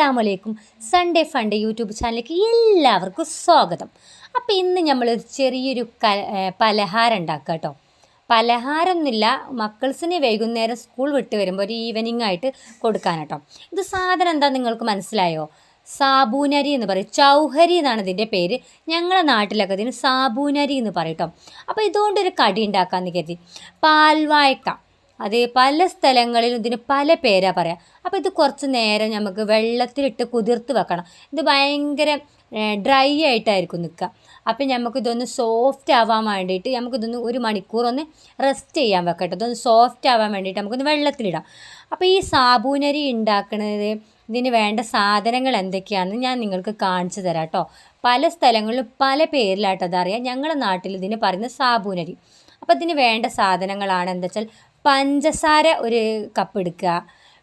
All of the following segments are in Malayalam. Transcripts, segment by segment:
അസ്സലാമലൈക്കും. സൺഡേ ഫണ്ട് യൂട്യൂബ് ചാനലിലേക്ക് എല്ലാവർക്കും സ്വാഗതം. അപ്പോൾ ഇന്ന് നമ്മൾ ചെറിയൊരു ക പലഹാരം ഉണ്ടാക്കുക കേട്ടോ പലഹാരം എന്നില്ല മക്കൾസിന് വൈകുന്നേരം സ്കൂൾ വിട്ട് വരുമ്പോൾ ഒരു ഈവനിങ് ആയിട്ട് കൊടുക്കാൻ കേട്ടോ ഇത് സാധനം എന്താ നിങ്ങൾക്ക് മനസ്സിലായോ? സാബൂനരി എന്ന് പറയും. ചൗഹരി എന്നാണ് ഇതിന്റെ പേര്. ഞങ്ങളുടെ നാട്ടിലൊക്കെ ഇതിന് സാബൂനരി എന്ന് പറയും കേട്ടോ അപ്പോൾ ഇതുകൊണ്ടൊരു കടി ഉണ്ടാക്കാമെന്ന് കരുതി. പാൽവായ്ക്ക. അത് പല സ്ഥലങ്ങളിലും ഇതിന് പല പേരാ പറയാം. അപ്പോൾ ഇത് കുറച്ച് നേരം നമുക്ക് വെള്ളത്തിലിട്ട് കുതിർത്ത് വെക്കണം. ഇത് ഭയങ്കര ഡ്രൈ ആയിട്ടായിരിക്കും നിൽക്കുക അപ്പം നമുക്കിതൊന്ന് സോഫ്റ്റ് ആവാൻ വേണ്ടിയിട്ട് നമുക്കിതൊന്ന് ഒരു മണിക്കൂർ ഒന്ന് റെസ്റ്റ് ചെയ്യാൻ വെക്കട്ടെ. ഇതൊന്ന് സോഫ്റ്റ് ആവാൻ വേണ്ടിയിട്ട് നമുക്കൊന്ന് വെള്ളത്തിലിടാം. അപ്പോൾ ഈ സാബൂനരി ഉണ്ടാക്കുന്നത് ഇതിന് വേണ്ട സാധനങ്ങൾ എന്തൊക്കെയാണെന്ന് ഞാൻ നിങ്ങൾക്ക് കാണിച്ചു തരാം കേട്ടോ പല സ്ഥലങ്ങളിലും പല പേരിലാട്ടോ അതറിയാം ഞങ്ങളുടെ നാട്ടിൽ ഇതിന് പറയുന്ന സാബൂനരി. അപ്പോൾ ഇതിന് വേണ്ട സാധനങ്ങളാണ് എന്താ വെച്ചാൽ പഞ്ചസാര ഒരു കപ്പ് എടുക്കുക.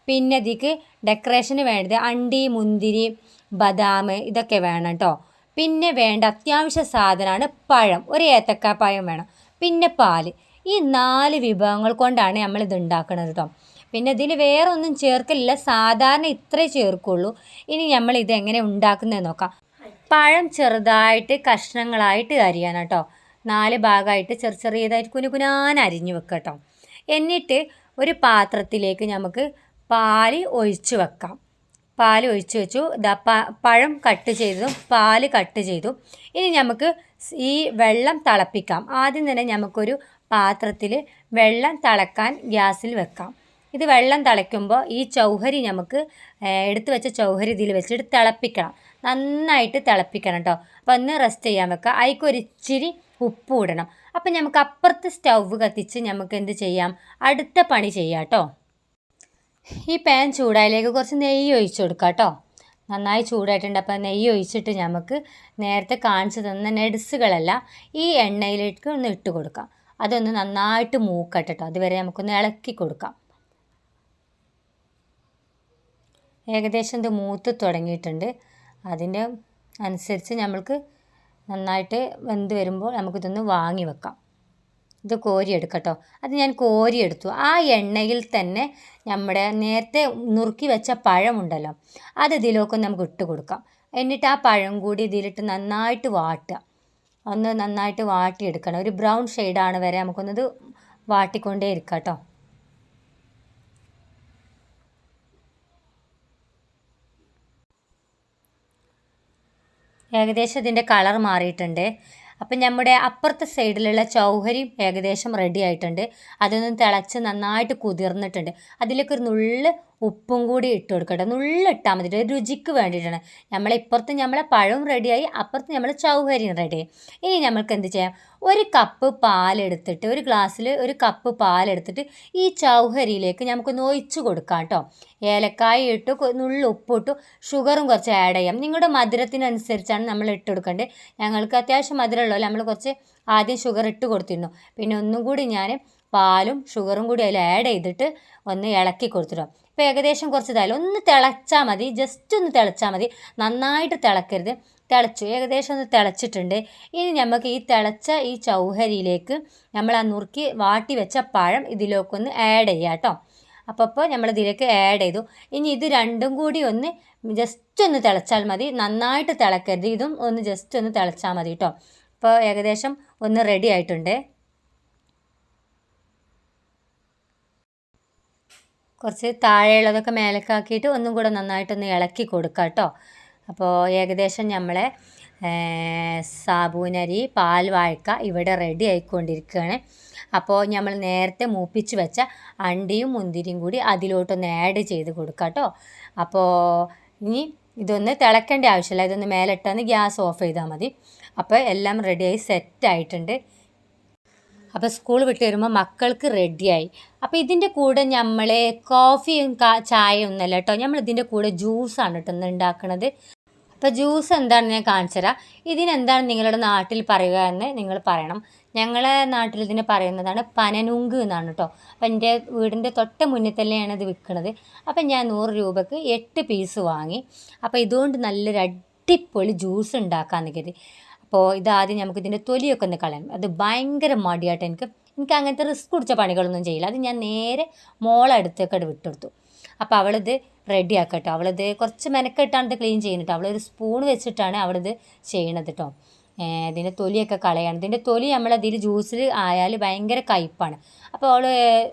പിന്നെ ഇതിക്ക് ഡെക്കറേഷന് വേണ്ടത് അണ്ടി മുന്തിരി ബദാം ഇതൊക്കെ വേണം കേട്ടോ പിന്നെ വേണ്ട അത്യാവശ്യ സാധനമാണ് പഴം. ഒരു ഏത്തക്ക പഴം വേണം. പിന്നെ പാൽ. ഈ നാല് വിഭവങ്ങൾ കൊണ്ടാണ് നമ്മൾ ഇത് ഉണ്ടാക്കുന്നത് കേട്ടോ പിന്നെ ഇതിൽ വേറെ ഒന്നും ചേർക്കില്ല സാധാരണ ഇത്രേ ചേർക്കുള്ളൂ. ഇനി നമ്മൾ ഇത് എങ്ങനെ ഉണ്ടാക്കുന്നത് നോക്കാം. പഴം ചെറുതായിട്ട് കഷ്ണങ്ങളായിട്ട് അരിയാണ് കേട്ടോ നാല് ഭാഗമായിട്ട് ചെറു ചെറിയതായിട്ട് കുനുകുനാൻ അരിഞ്ഞു വെക്കാം കേട്ടോ എന്നിട്ട് ഒരു പാത്രത്തിലേക്ക് നമുക്ക് പാൽ ഒഴിച്ചു വെക്കാം. പാൽ ഒഴിച്ചു വെച്ചു. ദാ പഴം കട്ട് ചെയ്തതും പാൽ കട്ട് ചെയ്തു. ഇനി നമുക്ക് ഈ വെള്ളം തിളപ്പിക്കാം. ആദ്യം തന്നെ നമുക്കൊരു പാത്രത്തിൽ വെള്ളം തിളക്കാൻ ഗ്യാസിൽ വെക്കാം. ഇത് വെള്ളം തിളയ്ക്കുമ്പോൾ ഈ ചൗഹരി നമുക്ക് എടുത്തു വെച്ച ചൗഹരി ഇതിൽ വെച്ചിട്ട് തിളപ്പിക്കണം. നന്നായിട്ട് തിളപ്പിക്കണം കേട്ടോ അപ്പോൾ ഒന്ന് റെസ്റ്റ് ചെയ്യാൻ വെക്കുക അതിക്കൊരിച്ചിരി ഉപ്പ് ഇടണം. അപ്പം നമുക്ക് അപ്പുറത്ത് സ്റ്റൗവ് കത്തിച്ച് നമുക്ക് എന്ത് ചെയ്യാം? അടുത്ത പണി ചെയ്യാം കേട്ടോ ഈ പാൻ ചൂടായാലേക്ക് കുറച്ച് നെയ്യ് ഒഴിച്ചു കൊടുക്കാം കേട്ടോ നന്നായി ചൂടായിട്ടുണ്ട്. അപ്പോൾ നെയ്യ് ഒഴിച്ചിട്ട് നമുക്ക് നേരത്തെ കാണിച്ചു തന്ന നെഡ്സുകളെല്ലാം ഈ എണ്ണയിലേക്ക് ഒന്ന് ഇട്ട് കൊടുക്കാം. അതൊന്ന് നന്നായിട്ട് മൂക്കട്ടെ കേട്ടോ അതുവരെ നമുക്കൊന്ന് ഇളക്കി കൊടുക്കാം. ഏകദേശം ഇത് മൂത്ത് തുടങ്ങിയിട്ടുണ്ട്. അതിന്റെ അനുസരിച്ച് നമ്മൾക്ക് നന്നായിട്ട് വെന്ത് വരുമ്പോൾ നമുക്കിതൊന്ന് വാങ്ങി വെക്കാം. ഇത് കോരിയെടുക്കട്ടോ. കേട്ടോ അത് ഞാൻ കോരിയെടുത്തു. ആ എണ്ണയിൽ തന്നെ നമ്മുടെ നേരത്തെ നുറുക്കി വെച്ച പഴമുണ്ടല്ലോ അത് ഇതിലേക്ക് നമുക്ക് ഇട്ട് കൊടുക്കാം. എന്നിട്ട് ആ പഴം കൂടി ഇതിലിട്ട് നന്നായിട്ട് വാട്ടുക. ഒന്ന് നന്നായിട്ട് വാട്ടിയെടുക്കണം. ഒരു ബ്രൗൺ ഷെയ്ഡാണ് വരെ നമുക്കൊന്നത് വാട്ടിക്കൊണ്ടേ ഇരിക്കാം കേട്ടോ ഏകദേശം ഇതിന്റെ കളർ മാറിയിട്ടുണ്ട്. അപ്പം നമ്മുടെ അപ്പുറത്തെ സൈഡിലുള്ള ചൗഹരി ഏകദേശം റെഡി ആയിട്ടുണ്ട്. അതൊന്ന് തിളച്ച് നന്നായിട്ട് കുതിർന്നിട്ടുണ്ട്. അതിലേക്ക് ഒരു നുള്ള് ഉപ്പും കൂടി ഇട്ട് കൊടുക്കട്ടെ നുള്ള ഇട്ടാൽ മതി രുചിക്ക് വേണ്ടിയിട്ടാണ്. നമ്മൾ ഇപ്പുറത്ത് നമ്മളെ പഴവും റെഡിയായി അപ്പുറത്ത് നമ്മൾ ചൗഹരിയും റെഡിയായി ഇനി നമ്മൾക്ക് എന്ത് ചെയ്യാം? ഒരു കപ്പ് പാലെടുത്തിട്ട് ഒരു ഗ്ലാസ്സിൽ ഒരു കപ്പ് പാലെടുത്തിട്ട് ഈ ചൗഹരിയിലേക്ക് നമുക്കൊന്ന് ഒഴിച്ച് കൊടുക്കാം കേട്ടോ. ഏലക്കായ ഇട്ട് നുള്ള് ഉപ്പിട്ടു ഷുഗറും കുറച്ച് ആഡ് ചെയ്യാം. നിങ്ങളുടെ മധുരത്തിനനുസരിച്ചാണ് നമ്മൾ ഇട്ട് കൊടുക്കേണ്ടത് ഞങ്ങൾക്ക് അത്യാവശ്യം മധുരമുള്ളൂ നമ്മൾ കുറച്ച് ആദ്യം ഷുഗർ ഇട്ട് കൊടുത്തിരുന്നു. പിന്നെ ഒന്നും കൂടി ഞാൻ പാലും ഷുഗറും കൂടി അതിൽ ആഡ് ചെയ്തിട്ട് ഒന്ന് ഇളക്കി കൊടുത്തിടും ഇപ്പോൾ ഏകദേശം കുറച്ച് ഇതായാലും ഒന്ന് തിളച്ചാൽ മതി. ജസ്റ്റ് ഒന്ന് തിളച്ചാൽ മതി. നന്നായിട്ട് തിളക്കരുത്. തിളച്ചു. ഏകദേശം ഒന്ന് തിളച്ചിട്ടുണ്ട്. ഇനി നമുക്ക് ഈ തിളച്ച ഈ ചൗഹരിയിലേക്ക് നമ്മൾ ആ നുറുക്കി വാട്ടി വെച്ച പഴം ഇതിലേക്കൊന്ന് ആഡ് ചെയ്യാം കേട്ടോ. അപ്പോൾ അപ്പോൾ നമ്മൾ ഇതിലേക്ക് ആഡ് ചെയ്തു. ഇനി ഇത് രണ്ടും കൂടി ഒന്ന് ജസ്റ്റ് ഒന്ന് തിളച്ചാൽ മതി. നന്നായിട്ട് തിളക്കരുത്. ഇതും ഒന്ന് ജസ്റ്റ് ഒന്ന് തിളച്ചാൽ മതി കേട്ടോ. ഇപ്പോൾ ഏകദേശം ഒന്ന് റെഡി ആയിട്ടുണ്ട്. കുറച്ച് താഴെയുള്ളതൊക്കെ മേലക്കാക്കിയിട്ട് ഒന്നും കൂടെ നന്നായിട്ടൊന്ന് ഇളക്കി കൊടുക്കുക കേട്ടോ. അപ്പോൾ ഏകദേശം നമ്മളെ സാബൂനരി പാൽ വാഴക്ക ഇവിടെ റെഡി ആയിക്കൊണ്ടിരിക്കുകയാണ്. അപ്പോൾ നമ്മൾ നേരത്തെ മൂപ്പിച്ച് വെച്ച അണ്ടിയും മുന്തിരിയും കൂടി അതിലോട്ടൊന്ന് ആഡ് ചെയ്ത് കൊടുക്കുക കേട്ടോ. അപ്പോൾ ഇനി ഇതൊന്ന് തിളക്കേണ്ട ആവശ്യമില്ല. ഇതൊന്ന് മേലിട്ടാന്ന് ഗ്യാസ് ഓഫ് ചെയ്താൽ മതി. അപ്പോൾ എല്ലാം റെഡിയായി സെറ്റായിട്ടുണ്ട് അപ്പോൾ സ്കൂൾ വിട്ട് വരുമ്പോൾ മക്കൾക്ക് റെഡിയായി അപ്പോൾ ഇതിന്റെ കൂടെ നമ്മൾ കോഫിയും കാ ചായയും ഒന്നല്ല കേട്ടോ നമ്മൾ ഇതിന്റെ കൂടെ ജ്യൂസാണ് കേട്ടോ ഒന്ന് ഉണ്ടാക്കുന്നത് അപ്പോൾ ജ്യൂസ് എന്താണെന്ന് ഞാൻ കാണിച്ചു തരാം. ഇതിനെന്താണ് നിങ്ങളുടെ നാട്ടിൽ പറയുക എന്ന് നിങ്ങൾ പറയണം. ഞങ്ങളെ നാട്ടിൽ ഇതിനെ പറയുന്നതാണ് പനനുങ്ക് എന്നാണ് കേട്ടോ അപ്പം എന്റെ വീടിന്റെ തൊട്ട മുന്നിൽ തന്നെയാണ് ഇത് വിൽക്കുന്നത് അപ്പം ഞാൻ നൂറ് രൂപക്ക് എട്ട് പീസ് വാങ്ങി. അപ്പോൾ ഇതുകൊണ്ട് നല്ലൊരു അടിപൊളി ജ്യൂസ് ഉണ്ടാക്കാമെന്ന് കരുതി. അപ്പോൾ ഇതാദ്യം നമുക്ക് ഇതിന്റെ തൊലിയൊക്കെ ഒന്ന് കളയണം അത് ഭയങ്കര മടിയായിട്ട് എനിക്ക്. എനിക്ക് അങ്ങനത്തെ റിസ്ക് കുടിച്ച പണികളൊന്നും ചെയ്യില്ല. അത് ഞാൻ നേരെ മോളടുത്തേക്കട് വിട്ടെടുത്തു. അപ്പോൾ അവളിത് റെഡി ആക്കട്ടോ. അവളിത് കുറച്ച് മെനക്കെട്ടാണ് ഇത് ക്ലീൻ ചെയ്യുന്നത് അവളൊരു സ്പൂൺ വെച്ചിട്ടാണ് അവളിത് ചെയ്യണത് കേട്ടോ ഇതിന്റെ തൊലിയൊക്കെ കളയാണ്. ഇതിന്റെ തൊലി നമ്മളതിൽ ജ്യൂസിൽ ആയാൽ ഭയങ്കര കയ്പ്പാണ്. അപ്പോൾ അവൾ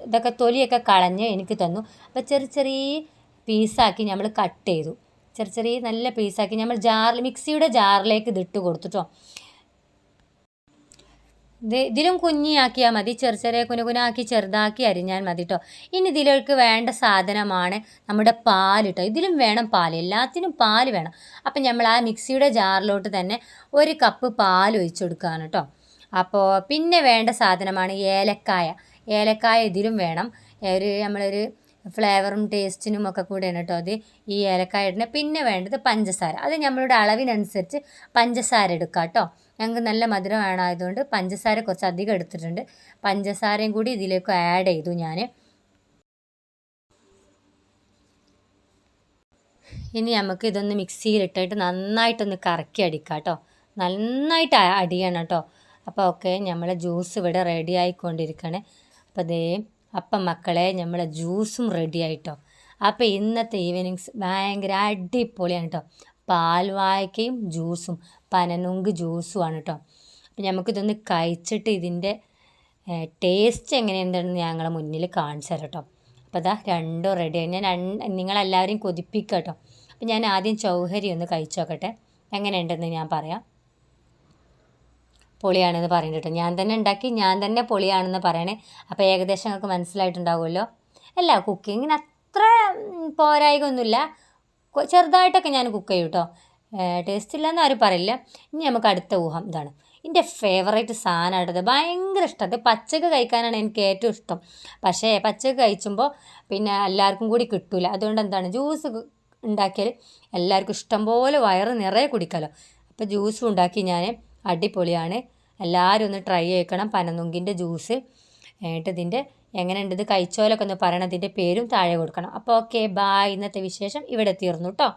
ഇതൊക്കെ തൊലിയൊക്കെ കളഞ്ഞ് എനിക്ക് തന്നു. അപ്പോൾ ചെറിയ ചെറിയ പീസാക്കി നമ്മൾ കട്ട് ചെയ്തു. ചെറിയ ചെറിയ നല്ല പീസാക്കി നമ്മൾ ജാറിൽ മിക്സിയുടെ ജാറിലേക്ക് ഇതിട്ട് കൊടുത്തിട്ടോ ഇത് ഇതിലും കുഞ്ഞിയാക്കിയാൽ മതി. ചെറിയ ചെറിയ കുനുകുനാക്കി ചെറുതാക്കി അരിഞ്ഞാൽ മതി കേട്ടോ ഇനി ഇതിലേക്ക് വേണ്ട സാധനമാണ് നമ്മുടെ പാൽ കേട്ടോ ഇതിലും വേണം പാൽ എല്ലാത്തിനും പാൽ വേണം. അപ്പം നമ്മൾ ആ മിക്സിയുടെ ജാറിലോട്ട് തന്നെ ഒരു കപ്പ് പാൽ ഒഴിച്ചു കൊടുക്കുകയാണ് കേട്ടോ അപ്പോൾ പിന്നെ വേണ്ട സാധനമാണ് ഏലക്കായ. ഏലക്കായ ഇതിലും വേണം. ഒരു നമ്മളൊരു ഫ്ലേവറും ടേസ്റ്റിനും ഒക്കെ കൂടെയാണ് കേട്ടോ അത് ഈ ഏലക്കായ പിന്നെ വേണ്ടത് പഞ്ചസാര. അത് നമ്മളുടെ അളവിനനുസരിച്ച് പഞ്ചസാര എടുക്കുക കേട്ടോ ഞങ്ങൾക്ക് നല്ല മധുരം വേണമായതുകൊണ്ട് പഞ്ചസാര കുറച്ച് അധികം എടുത്തിട്ടുണ്ട്. പഞ്ചസാരയും കൂടി ഇതിലേക്ക് ആഡ് ചെയ്തു ഞാൻ ഇനി നമുക്ക് ഇതൊന്ന് മിക്സിയിലിട്ടിട്ട് നന്നായിട്ടൊന്ന് കറക്കി അടിക്കാം കേട്ടോ നന്നായിട്ട് അടിയണം കേട്ടോ അപ്പോൾ ഓക്കെ നമ്മളെ ജ്യൂസ് ഇവിടെ റെഡി ആയിക്കൊണ്ടിരിക്കണേ. അപ്പോൾ അതേ അപ്പം മക്കളെ നമ്മളെ ജ്യൂസും റെഡി ആയിട്ടോ. അപ്പോൾ ഇന്നത്തെ ഈവനിങ്സ് ഭയങ്കര അടിപൊളിയാണ് കേട്ടോ പാൽവായക്കയും ജ്യൂസും പനനുങ്ക് ജ്യൂസുമാണ് കേട്ടോ അപ്പം നമുക്കിതൊന്ന് കഴിച്ചിട്ട് ഇതിന്റെ ടേസ്റ്റ് എങ്ങനെയുണ്ടെന്ന് ഞങ്ങളെ മുന്നിൽ കാണിച്ചു തരാം കേട്ടോ അപ്പോൾ അതാ രണ്ടും റെഡിയായി ഞാൻ രണ്ട് നിങ്ങളെല്ലാവരെയും കൊതിപ്പിക്കാം കേട്ടോ അപ്പം ഞാൻ ആദ്യം ചൗഹരി ഒന്ന് കഴിച്ചു നോക്കട്ടെ. എങ്ങനെയുണ്ടെന്ന് ഞാൻ പറയാം. പൊളിയാണെന്ന് പറയുന്നുണ്ട് ഞാൻ തന്നെ ഉണ്ടാക്കി ഞാൻ തന്നെ പൊളിയാണെന്ന് പറയണേ. അപ്പോൾ ഏകദേശം നിങ്ങൾക്ക് മനസ്സിലായിട്ടുണ്ടാവുമല്ലോ. അല്ല കുക്കിങ്ങിന് അത്ര പോരായികൊന്നുമില്ല ചെറുതായിട്ടൊക്കെ ഞാൻ കുക്ക് ചെയ്യും കേട്ടോ. ടേസ്റ്റ് ഇല്ലയെന്ന് ആരും പറയില്ല. ഇനി നമുക്ക് അടുത്ത ഊഹം ഇതാണ്. എന്റെ ഫേവറേറ്റ് സാധനമായിട്ടത് ഭയങ്കര ഇഷ്ടം. അത് പച്ചക്ക് കഴിക്കാനാണ് എനിക്ക് ഏറ്റവും ഇഷ്ടം. പക്ഷേ പച്ചക്ക് കഴിച്ചുമ്പോൾ പിന്നെ എല്ലാവർക്കും കൂടി കിട്ടില്ല അതുകൊണ്ട് എന്താണ് ജ്യൂസ് ഉണ്ടാക്കിയാൽ എല്ലാവർക്കും ഇഷ്ടം പോലെ വയറ് നിറയെ കുടിക്കാമല്ലോ അപ്പോൾ ജ്യൂസും ഉണ്ടാക്കി ഞാൻ അടിപൊളിയാണ്. എല്ലാവരും ഒന്ന് ട്രൈ ചെയ്യണം. പനനുങ്കിന്റെ ജ്യൂസ് എന്നിട്ട് ഇതിന്റെ എങ്ങനെയുണ്ട് ഇത് കഴിച്ചോലൊക്കെ ഒന്ന് പറയണതിന്റെ പേരും താഴെ കൊടുക്കണം. അപ്പോൾ ഓക്കെ ബായ് ഇന്നത്തെ വിശേഷം ഇവിടെ തീർന്നു കേട്ടോ